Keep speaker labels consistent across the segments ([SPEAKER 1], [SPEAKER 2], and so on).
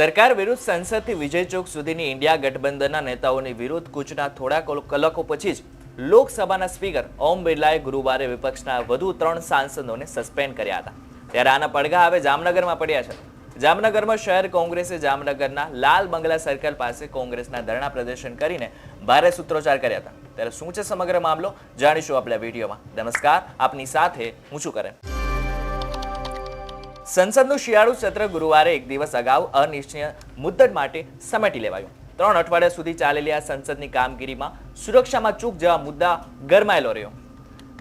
[SPEAKER 1] સરકાર વિરુદ્ધ સંસદથી વિજય ચોક સુધીની ઇન્ડિયા ગઠબંધનના નેતાઓની વિરુદ્ધ કૂચના થોડા કલ- કલાકો પછી જ લોકસભાના સ્પીકર ઓમ બિરલાએ ગુરુવારે વિપક્ષના વધુ ત્રણ સાંસદોને સસ્પેન્ડ કર્યા હતા. ત્યારે આના પડઘા હવે જામનગરમાં પડ્યા છે. જામનગરમાં શહેર કોંગ્રેસે જામનગરના લાલ બંગલા સર્કલ પાસે કોંગ્રેસના ધરણા પ્રદર્શન કરીને ભારે સૂત્રોચ્ચાર કર્યા હતા. ત્યારે શું છે સમગ્ર મામલો? જાણીશું આપણે વિડીયોમાં. નમસ્કાર. આપની સાથે હું શું કરે સંસદનું શિયાળુ સત્ર ગુરુવારે એક દિવસ અગાઉ અનિશ્ચિત મુદ્દત માટે સમેટી લેવાયું. ત્રણ અઠવાડિયા સુધી ચાલેલી આ સંસદની કામગીરીમાં સુરક્ષામાં ચૂક જેવા મુદ્દા ગરમાયેલો રહ્યો,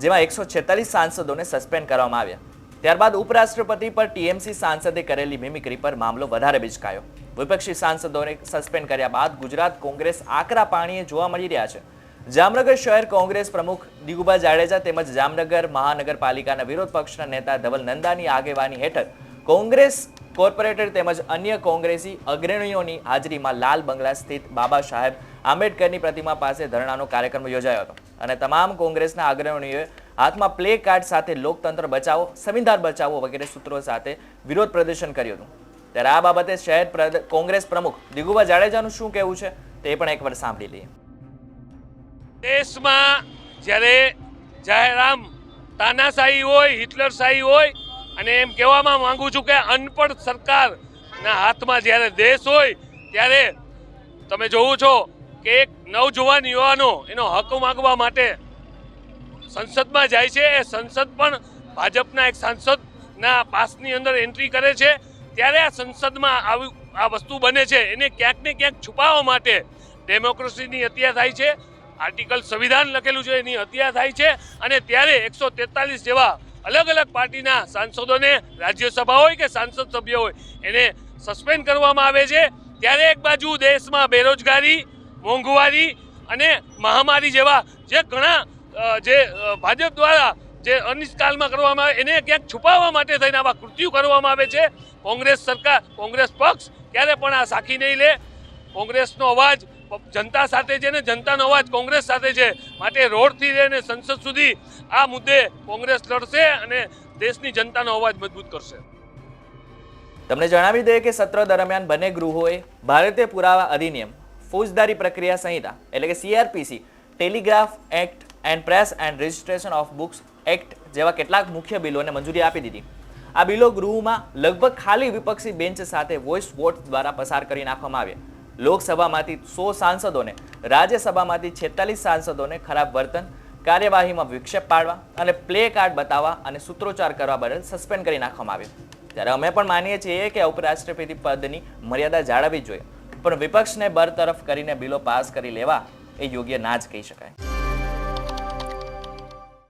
[SPEAKER 1] જેમાં એકસો છેતાલીસ સાંસદોને સસ્પેન્ડ કરવામાં આવ્યા. ત્યારબાદ ઉપરાષ્ટ્રપતિ પર ટીએમસી સાંસદે કરેલી મિમિક્રી પર મામલો વધારે બિચકાયો. વિપક્ષી સાંસદોને સસ્પેન્ડ કર્યા બાદ ગુજરાત કોંગ્રેસ આકરા પાણીએ જોવા મળી રહ્યા છે. જામનગર શહેર કોંગ્રેસ પ્રમુખ દિગુબા જાડેજા તેમજ જામનગર મહાનગરપાલિકાના વિરોધ પક્ષના નેતા ધવલ નંદાની આગેવાની હેઠળ કોંગ્રેસ કોર્પોરેટર તેમજ અન્ય કોંગ્રેસી અગ્રણીઓની હાજરીમાં લાલ બંગલા સ્થિત બાબા સાહેબ આંબેડકરની પ્રતિમા પાસે ધરણાનો કાર્યક્રમ યોજાયો હતો. અને તમામ કોંગ્રેસના અગ્રણીઓએ હાથમાં પ્લે કાર્ડ સાથે લોકતંત્ર બચાવો, સંવિધાન બચાવો વગેરે સૂત્રો સાથે વિરોધ પ્રદર્શન કર્યું હતું. ત્યારે આ બાબતે શહેર કોંગ્રેસ પ્રમુખ દિગુબા જાડેજાનું શું કહેવું છે તે પણ એકવાર સાંભળી લઈએ.
[SPEAKER 2] દેશમાં જ્યારે જાહેરામ તાનાશાહી હોય, હિટલરશાહી હોય, અને એમ કહેવામાં માંગુ છું કે અનપણ સરકારના હાથમાં જ્યારે દેશ હોય, ત્યારે તમે જોવું છો કે એક નવજુવાન યુવાનો એનો હક માગવા માટે સંસદમાં જાય છે. એ સંસદ પણ ભાજપના એક સાંસદના પાસની અંદર એન્ટ્રી કરે છે. ત્યારે આ સંસદમાં આવી, આ વસ્તુ બને છે. એને ક્યાંક ને ક્યાંક છુપાવવા માટે ડેમોક્રેસીની હત્યા થાય છે. આર્ટિકલ સંવિધાન લખેલું છે, એની હત્યા થાય છે અને ત્યારે એકસો જેવા અલગ અલગ પાર્ટીના સાંસદોને રાજ્યસભા હોય કે સાંસદ સભ્ય હોય એને સસ્પેન્ડ કરવામાં આવે છે. ત્યારે એક બાજુ દેશમાં બેરોજગારી, મોંઘવારી અને મહામારી જેવા જે ઘણા જે ભાજપ દ્વારા જે અનિષ્કાલમાં કરવામાં આવે, એને ક્યાંક છુપાવવા માટે થઈને આવા કૃત્યુ કરવામાં આવે છે. કોંગ્રેસ સરકાર, કોંગ્રેસ પક્ષ ક્યારે પણ આ સાખી નહીં લે. કોંગ્રેસનો અવાજ જનતા સાથે છે ને, જનતાનો અવાજ કોંગ્રેસ સાથે છે. માટે રોડથી લઈને સંસદ સુધી આ મુદ્દે કોંગ્રેસ લડશે અને દેશની જનતાનો અવાજ મજબૂત કરશે.
[SPEAKER 1] તમને જણાવી દઈએ કે સત્ર દરમિયાન બંને ગૃહોએ ભારતીય પુરાવા અધિનિયમ, ફોજદારી પ્રક્રિયા સંહિતા, એટલે કે CRPC telegraph act and press and registration of books act જેવા કેટલાક મુખ્ય બિલોને મંજૂરી આપી દીધી. આ બિલો ગૃહમાં લગભગ ખાલી વિપક્ષી બેન્ચ સાથે વોઇસ વોટ દ્વારા પસાર કરી નાખવામાં આવ્યા. લોકસભામાંથી સો સાંસદોને, રાજ્યસભામાંથી છેતાલીસ સાંસદોને ખરાબ વર્તન, કાર્યવાહીમાં વિક્ષેપ પાડવા અને પ્લે કાર્ડ બતાવવા અને સૂત્રોચ્ચાર કરવા બદલ સસ્પેન્ડ કરી નાખવામાં આવ્યું. ત્યારે અમે પણ માનીએ છીએ કે ઉપરાષ્ટ્રપતિ પદની મર્યાદા જાળવવી જોઈએ. પણ વિપક્ષને બરતરફ કરીને બિલો પાસ કરી લેવા એ યોગ્ય ના જ કહી શકાય.